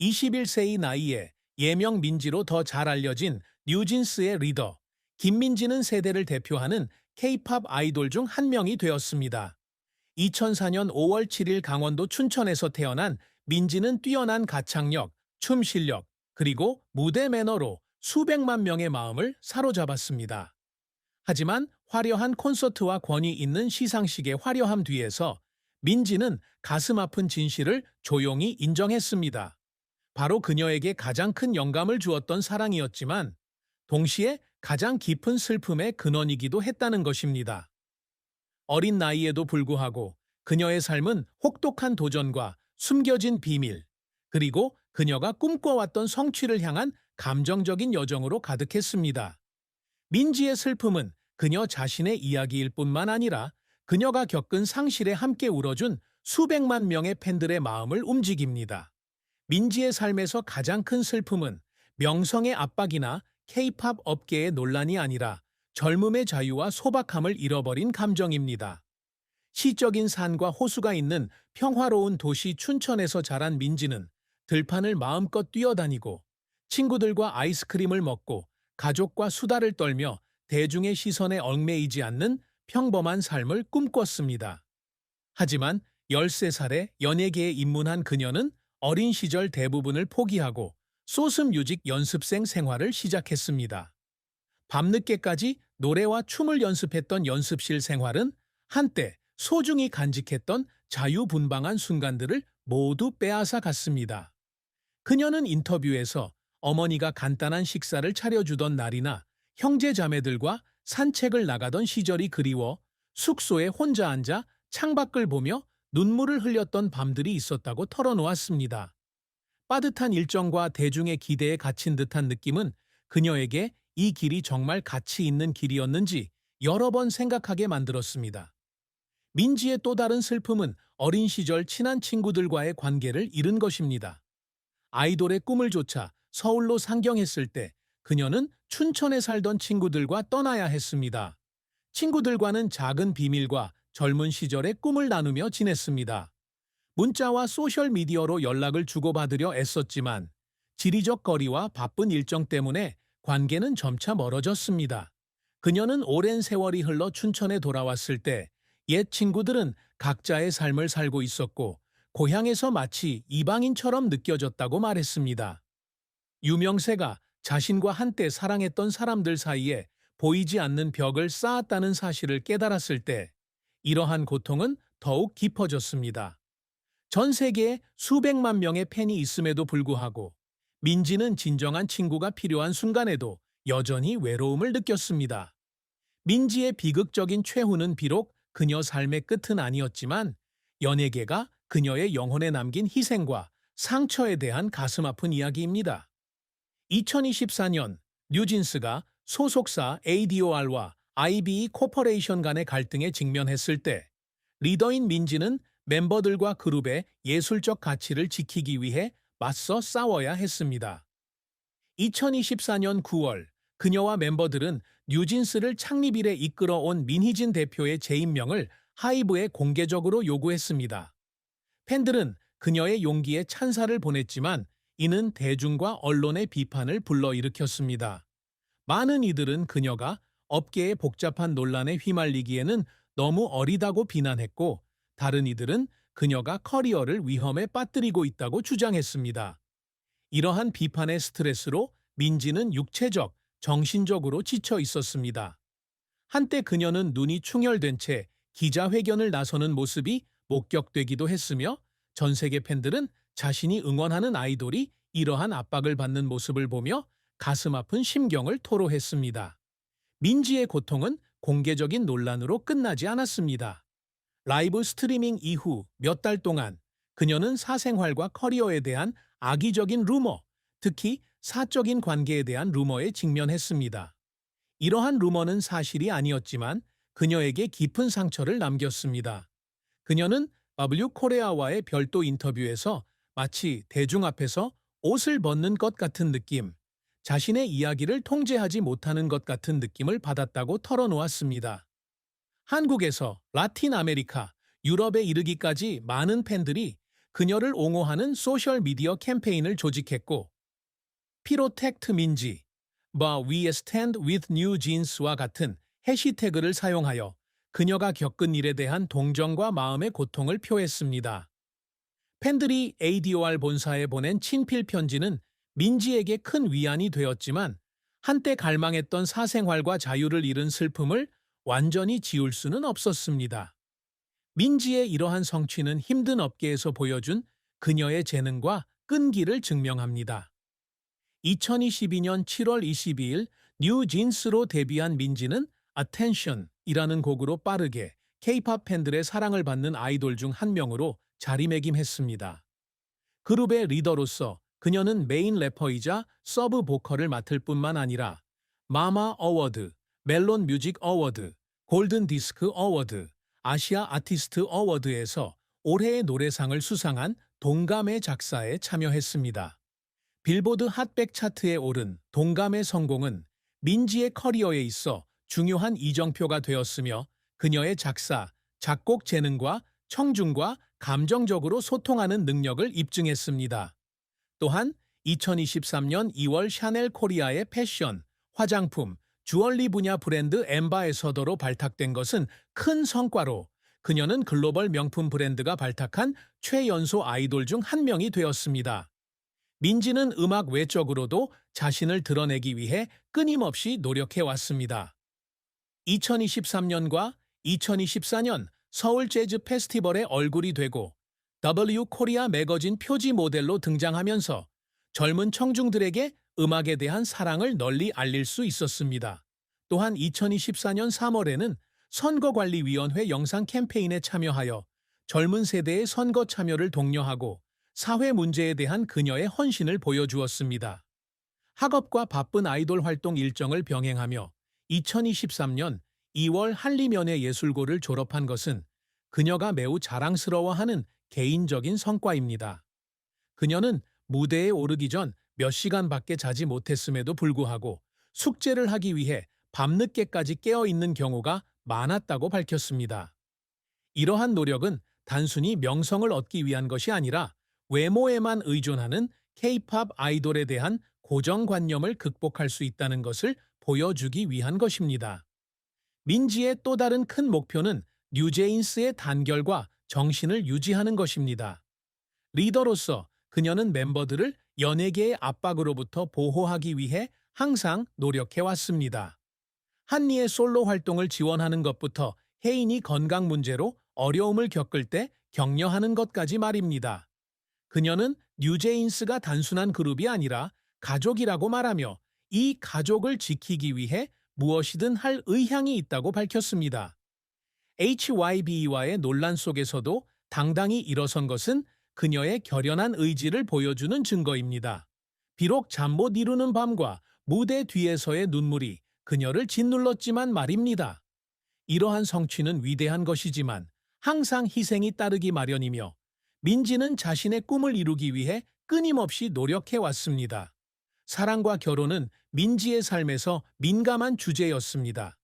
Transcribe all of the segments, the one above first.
21세의 나이에 예명 민지로 더 잘 알려진 뉴진스의 리더 김민지는 세대를 대표하는 K-팝 아이돌 중 한 명이 되었습니다. 2004년 5월 7일 강원도 춘천에서 태어난 민지는 뛰어난 가창력, 춤 실력, 그리고 무대 매너로 수백만 명의 마음을 사로잡았습니다. 하지만 화려한 콘서트와 권위 있는 시상식의 화려함 뒤에서 민지는 가슴 아픈 진실을 조용히 인정했습니다. 바로 그녀에게 가장 큰 영감을 주었던 사랑이었지만 동시에 가장 깊은 슬픔의 근원이기도 했다는 것입니다. 어린 나이에도 불구하고 그녀의 삶은 혹독한 도전과 숨겨진 비밀, 그리고 그녀가 꿈꿔왔던 성취를 향한 감정적인 여정으로 가득했습니다. 민지의 슬픔은 그녀 자신의 이야기일 뿐만 아니라 그녀가 겪은 상실에 함께 울어준 수백만 명의 팬들의 마음을 움직입니다. 민지의 삶에서 가장 큰 슬픔은 명성의 압박이나 K-팝 업계의 논란이 아니라 젊음의 자유와 소박함을 잃어버린 감정입니다. 시적인 산과 호수가 있는 평화로운 도시 춘천에서 자란 민지는 들판을 마음껏 뛰어다니고 친구들과 아이스크림을 먹고 가족과 수다를 떨며 대중의 시선에 얽매이지 않는 평범한 삶을 꿈꿨습니다. 하지만 13살에 연예계에 입문한 그녀는 어린 시절 대부분을 포기하고 소스 뮤직 연습생 생활을 시작했습니다. 밤늦게까지 노래와 춤을 연습했던 연습실 생활은 한때 소중히 간직했던 자유분방한 순간들을 모두 빼앗아 갔습니다. 그녀는 인터뷰에서 어머니가 간단한 식사를 차려주던 날이나 형제 자매들과 산책을 나가던 시절이 그리워 숙소에 혼자 앉아 창밖을 보며 눈물을 흘렸던 밤들이 있었다고 털어놓았습니다. 빠듯한 일정과 대중의 기대에 갇힌 듯한 느낌은 그녀에게 이 길이 정말 가치 있는 길이었는지 여러 번 생각하게 만들었습니다. 민지의 또 다른 슬픔은 어린 시절 친한 친구들과의 관계를 잃은 것입니다. 아이돌의 꿈을 쫓아 서울로 상경했을 때 그녀는 춘천에 살던 친구들과 떠나야 했습니다. 친구들과는 작은 비밀과 젊은 시절의 꿈을 나누며 지냈습니다. 문자와 소셜미디어로 연락을 주고받으려 애썼지만 지리적 거리와 바쁜 일정 때문에 관계는 점차 멀어졌습니다. 그녀는 오랜 세월이 흘러 춘천에 돌아왔을 때 옛 친구들은 각자의 삶을 살고 있었고 고향에서 마치 이방인처럼 느껴졌다고 말했습니다. 유명세가 자신과 한때 사랑했던 사람들 사이에 보이지 않는 벽을 쌓았다는 사실을 깨달았을 때 이러한 고통은 더욱 깊어졌습니다. 전 세계에 수백만 명의 팬이 있음에도 불구하고 민지는 진정한 친구가 필요한 순간에도 여전히 외로움을 느꼈습니다. 민지의 비극적인 최후는 비록 그녀 삶의 끝은 아니었지만 연예계가 그녀의 영혼에 남긴 희생과 상처에 대한 가슴 아픈 이야기입니다. 2024년 뉴진스가 소속사 ADOR과 IBE 코퍼레이션 간의 갈등에 직면했을 때 리더인 민지는 멤버들과 그룹의 예술적 가치를 지키기 위해 맞서 싸워야 했습니다. 2024년 9월 그녀와 멤버들은 뉴진스를 창립일에 이끌어온 민희진 대표의 재임명을 하이브에 공개적으로 요구했습니다. 팬들은 그녀의 용기에 찬사를 보냈지만 이는 대중과 언론의 비판을 불러일으켰습니다. 많은 이들은 그녀가 업계의 복잡한 논란에 휘말리기에는 너무 어리다고 비난했고 다른 이들은 그녀가 커리어를 위험에 빠뜨리고 있다고 주장했습니다. 이러한 비판의 스트레스로 민지는 육체적, 정신적으로 지쳐 있었습니다. 한때 그녀는 눈이 충혈된 채 기자회견을 나서는 모습이 목격되기도 했으며 전 세계 팬들은 자신이 응원하는 아이돌이 이러한 압박을 받는 모습을 보며 가슴 아픈 심경을 토로했습니다. 민지의 고통은 공개적인 논란으로 끝나지 않았습니다. 라이브 스트리밍 이후 몇 달 동안 그녀는 사생활과 커리어에 대한 악의적인 루머, 특히 사적인 관계에 대한 루머에 직면했습니다. 이러한 루머는 사실이 아니었지만 그녀에게 깊은 상처를 남겼습니다. 그녀는 W 코레아와의 별도 인터뷰에서 마치 대중 앞에서 옷을 벗는 것 같은 느낌, 자신의 이야기를 통제하지 못하는 것 같은 느낌을 받았다고 털어놓았습니다. 한국에서 라틴 아메리카, 유럽에 이르기까지 많은 팬들이 그녀를 옹호하는 소셜미디어 캠페인을 조직했고 피로텍트 민지, But We Stand With New Jeans와 같은 해시태그를 사용하여 그녀가 겪은 일에 대한 동정과 마음의 고통을 표했습니다. 팬들이 ADOR 본사에 보낸 친필 편지는 민지에게 큰 위안이 되었지만 한때 갈망했던 사생활과 자유를 잃은 슬픔을 완전히 지울 수는 없었습니다. 민지의 이러한 성취는 힘든 업계에서 보여준 그녀의 재능과 끈기를 증명합니다. 2022년 7월 22일 뉴진스로 데뷔한 민지는 Attention이라는 곡으로 빠르게 K-팝 팬들의 사랑을 받는 아이돌 중 한 명으로 자리매김했습니다. 그룹의 리더로서 그녀는 메인 래퍼이자 서브 보컬을 맡을 뿐만 아니라 마마 어워드, 멜론 뮤직 어워드, 골든 디스크 어워드, 아시아 아티스트 어워드에서 올해의 노래상을 수상한 동감의 작사에 참여했습니다. 빌보드 핫백 차트에 오른 동감의 성공은 민지의 커리어에 있어 중요한 이정표가 되었으며 그녀의 작사, 작곡 재능과 청중과 감정적으로 소통하는 능력을 입증했습니다. 또한 2023년 2월 샤넬 코리아의 패션, 화장품, 주얼리 분야 브랜드 엠바에서더로 발탁된 것은 큰 성과로 그녀는 글로벌 명품 브랜드가 발탁한 최연소 아이돌 중 한 명이 되었습니다. 민지는 음악 외적으로도 자신을 드러내기 위해 끊임없이 노력해 왔습니다. 2023년과 2024년 서울 재즈 페스티벌의 얼굴이 되고 W 코리아 매거진 표지 모델로 등장하면서 젊은 청중들에게 음악에 대한 사랑을 널리 알릴 수 있었습니다. 또한 2024년 3월에는 선거관리위원회 영상 캠페인에 참여하여 젊은 세대의 선거 참여를 독려하고 사회 문제에 대한 그녀의 헌신을 보여주었습니다. 학업과 바쁜 아이돌 활동 일정을 병행하며 2023년 2월 한림연예 예술고를 졸업한 것은 그녀가 매우 자랑스러워하는 개인적인 성과입니다. 그녀는 무대에 오르기 전 몇 시간밖에 자지 못했음에도 불구하고 숙제를 하기 위해 밤늦게까지 깨어 있는 경우가 많았다고 밝혔습니다. 이러한 노력은 단순히 명성을 얻기 위한 것이 아니라 외모에만 의존하는 K-팝 아이돌에 대한 고정관념을 극복할 수 있다는 것을 보여주기 위한 것입니다. 민지의 또 다른 큰 목표는 뉴제인스의 단결과 정신을 유지하는 것입니다. 리더로서 그녀는 멤버들을 연예계의 압박으로부터 보호하기 위해 항상 노력해 왔습니다. 한니의 솔로 활동을 지원하는 것부터 혜인이 건강 문제로 어려움을 겪을 때 격려하는 것까지 말입니다. 그녀는 뉴제인스가 단순한 그룹이 아니라 가족이라고 말하며 이 가족을 지키기 위해 무엇이든 할 의향이 있다고 밝혔습니다. HYBE와의 논란 속에서도 당당히 일어선 것은 그녀의 결연한 의지를 보여주는 증거입니다. 비록 잠 못 이루는 밤과 무대 뒤에서의 눈물이 그녀를 짓눌렀지만 말입니다. 이러한 성취는 위대한 것이지만 항상 희생이 따르기 마련이며 민지는 자신의 꿈을 이루기 위해 끊임없이 노력해 왔습니다. 사랑과 결혼은 민지의 삶에서 민감한 주제였습니다.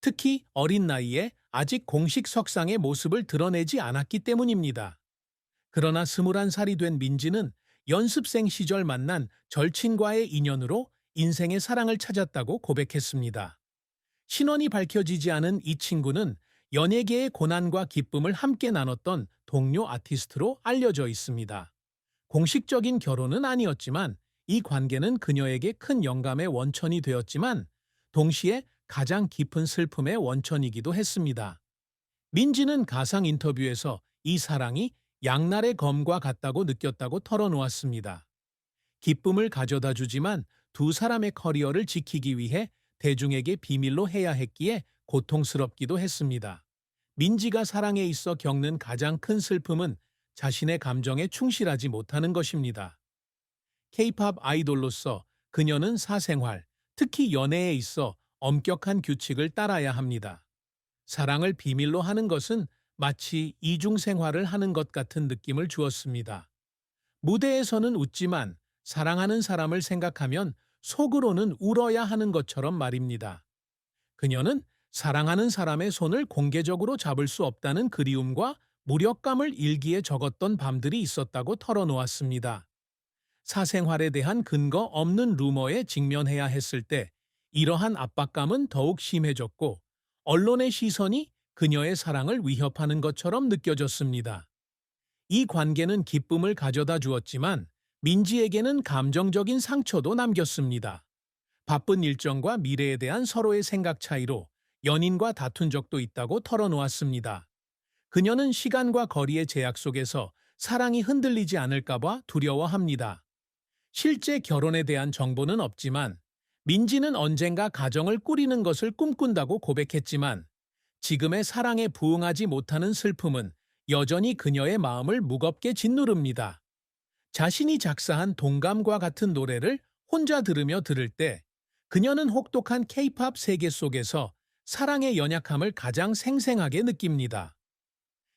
특히 어린 나이에 아직 공식 석상의 모습을 드러내지 않았기 때문입니다. 그러나 스물한 살이 된 민지는 연습생 시절 만난 절친과의 인연으로 인생의 사랑을 찾았다고 고백했습니다. 신원이 밝혀지지 않은 이 친구는 연예계의 고난과 기쁨을 함께 나눴던 동료 아티스트로 알려져 있습니다. 공식적인 결혼은 아니었지만 이 관계는 그녀에게 큰 영감의 원천이 되었지만 동시에 가장 깊은 슬픔의 원천이기도 했습니다. 민지는 가상 인터뷰에서 이 사랑이 양날의 검과 같다고 느꼈다고 털어놓았습니다. 기쁨을 가져다 주지만 두 사람의 커리어를 지키기 위해 대중에게 비밀로 해야 했기에 고통스럽기도 했습니다. 민지가 사랑에 있어 겪는 가장 큰 슬픔은 자신의 감정에 충실하지 못하는 것입니다. K-팝 아이돌로서 그녀는 사생활, 특히 연애에 있어 엄격한 규칙을 따라야 합니다. 사랑을 비밀로 하는 것은 마치 이중생활을 하는 것 같은 느낌을 주었습니다. 무대에서는 웃지만 사랑하는 사람을 생각하면 속으로는 울어야 하는 것처럼 말입니다. 그녀는 사랑하는 사람의 손을 공개적으로 잡을 수 없다는 그리움과 무력감을 일기에 적었던 밤들이 있었다고 털어놓았습니다. 사생활에 대한 근거 없는 루머에 직면해야 했을 때 이러한 압박감은 더욱 심해졌고 언론의 시선이 그녀의 사랑을 위협하는 것처럼 느껴졌습니다. 이 관계는 기쁨을 가져다 주었지만 민지에게는 감정적인 상처도 남겼습니다. 바쁜 일정과 미래에 대한 서로의 생각 차이로 연인과 다툰 적도 있다고 털어놓았습니다. 그녀는 시간과 거리의 제약 속에서 사랑이 흔들리지 않을까봐 두려워합니다. 실제 결혼에 대한 정보는 없지만 민지는 언젠가 가정을 꾸리는 것을 꿈꾼다고 고백했지만 지금의 사랑에 부응하지 못하는 슬픔은 여전히 그녀의 마음을 무겁게 짓누릅니다. 자신이 작사한 동감과 같은 노래를 혼자 들으며 들을 때 그녀는 혹독한 케이팝 세계 속에서 사랑의 연약함을 가장 생생하게 느낍니다.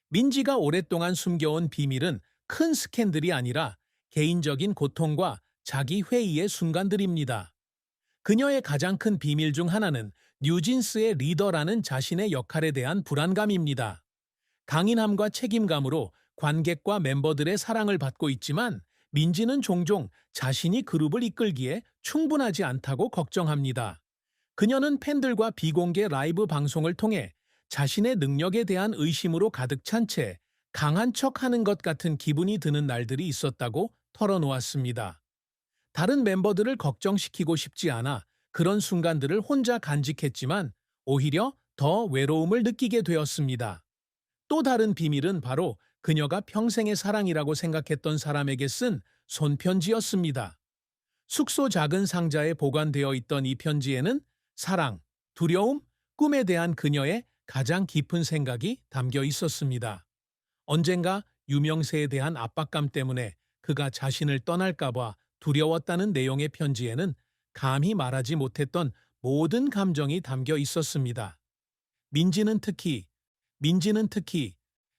민지가 오랫동안 숨겨온 비밀은 큰 스캔들이 아니라 개인적인 고통과 자기 회의의 순간들입니다. 그녀의 가장 큰 비밀 중 하나는 뉴진스의 리더라는 자신의 역할에 대한 불안감입니다. 강인함과 책임감으로 관객과 멤버들의 사랑을 받고 있지만 민지는 종종 자신이 그룹을 이끌기에 충분하지 않다고 걱정합니다. 그녀는 팬들과 비공개 라이브 방송을 통해 자신의 능력에 대한 의심으로 가득 찬 채 강한 척 하는 것 같은 기분이 드는 날들이 있었다고 털어놓았습니다. 다른 멤버들을 걱정시키고 싶지 않아 그런 순간들을 혼자 간직했지만 오히려 더 외로움을 느끼게 되었습니다. 또 다른 비밀은 바로 그녀가 평생의 사랑이라고 생각했던 사람에게 쓴 손편지였습니다. 숙소 작은 상자에 보관되어 있던 이 편지에는 사랑, 두려움, 꿈에 대한 그녀의 가장 깊은 생각이 담겨 있었습니다. 언젠가 유명세에 대한 압박감 때문에 그가 자신을 떠날까봐 두려웠다는 내용의 편지에는 감히 말하지 못했던 모든 감정이 담겨 있었습니다. 민지는 특히, 민지는 특히